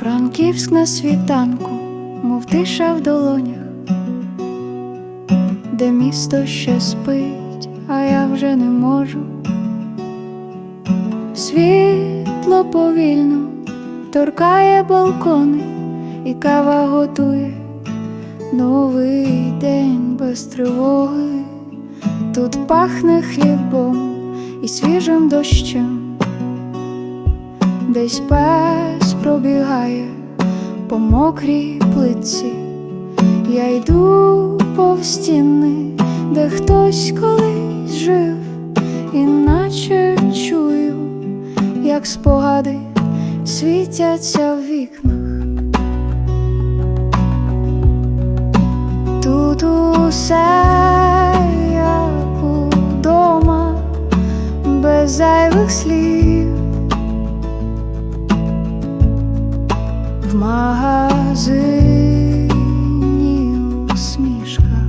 Франківськ на світанку, мов тиша в долонях, де місто ще спить, а я вже не можу. Світло повільно торкає балкони, і кава готує новий день без тривоги. Тут пахне хлібом і свіжим дощем, десь пес пробігає по мокрій плитці. Я йду повз стіни, де хтось колись жив, іначе чую, як спогади світяться в вікнах. Тут усе як удома, без зайвих слів. Магазині усмішка,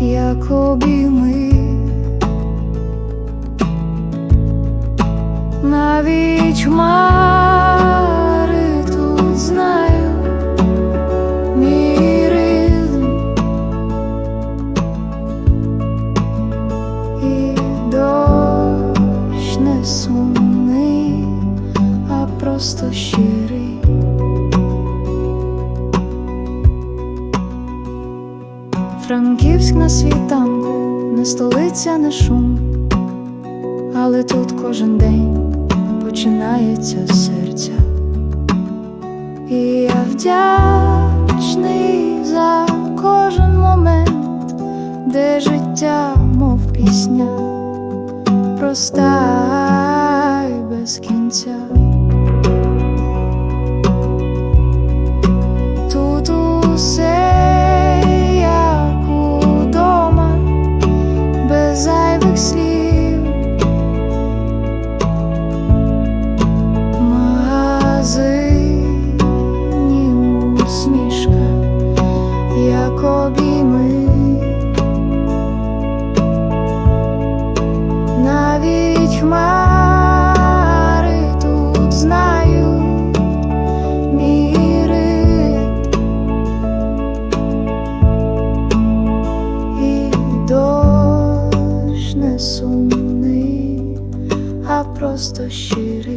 як обійми. Навіть хмари тут знаю мій ритм і дощ не сумний, а просто щирий. Франківськ на світанку, не столиця, не шум, але тут кожен день починається серця. І я вдячний за кожен момент, де життя, мов пісня, проста й без кінця. сумний, а просто щирий.